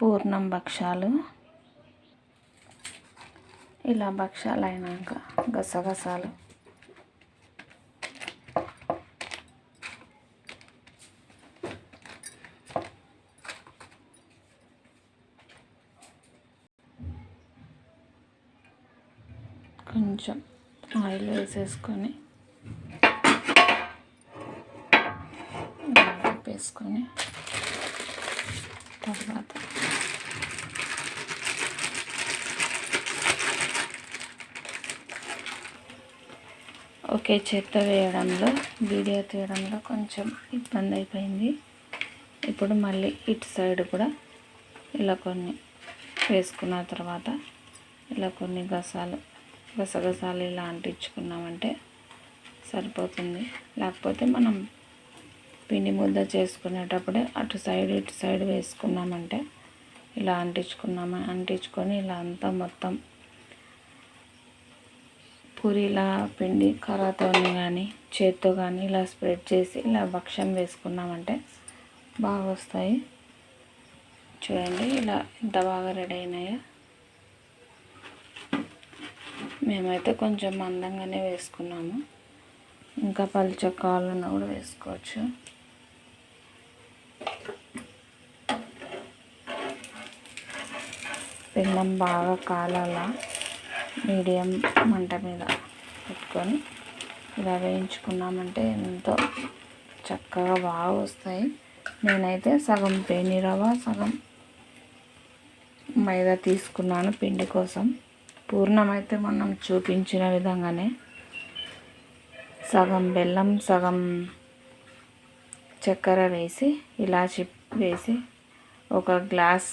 పూర్ణం భక్షాలు ఇలా భక్షాలు అయినాక గసగసాలు. కొంచెం ఆయిల్ వేసేసుకొని వేసుకొని తర్వాత ఒకే చేత్తో వేయడంలో వీడియో తీయడంలో కొంచెం ఇబ్బంది అయిపోయింది. ఇప్పుడు మళ్ళీ ఇటు సైడ్ కూడా ఇలా కొన్ని వేసుకున్న తర్వాత ఇలా కొన్ని గసాలు గసగసాలు ఇలా అంటించుకున్నామంటే సరిపోతుంది. లేకపోతే మనం పిండి ముద్ద చేసుకునేటప్పుడే అటు సైడ్ ఇటు సైడ్ వేసుకున్నామంటే ఇలా అంటించుకున్నాము అంటించుకొని ఇలా అంతా మొత్తం పూరీలా పిండి కర్రతోని కానీ చేత్తో కానీ ఇలా స్ప్రెడ్ చేసి ఇలా భక్ష్యం వేసుకున్నామంటే బాగా వస్తాయి చూడండి ఇలా ఎంత బాగా రెడీ అయినాయో. మేమైతే కొంచెం మందంగానే వేసుకున్నాము. ఇంకా పలుచ కావాలన్నా కూడా వేసుకోవచ్చు. పిండం బాగా కాలాలా. మీడియం మంట మీద పెట్టుకొని ఇలా వేయించుకున్నామంటే ఎంతో చక్కగా బాగా వస్తాయి. నేనైతే సగం పేని రవ్వ సగం మైదా తీసుకున్నాను పిండి కోసం. పూర్ణం అయితే మనం చూపించిన విధంగానే సగం బెల్లం సగం చక్కెర వేసి ఇలాచి వేసి ఒక గ్లాస్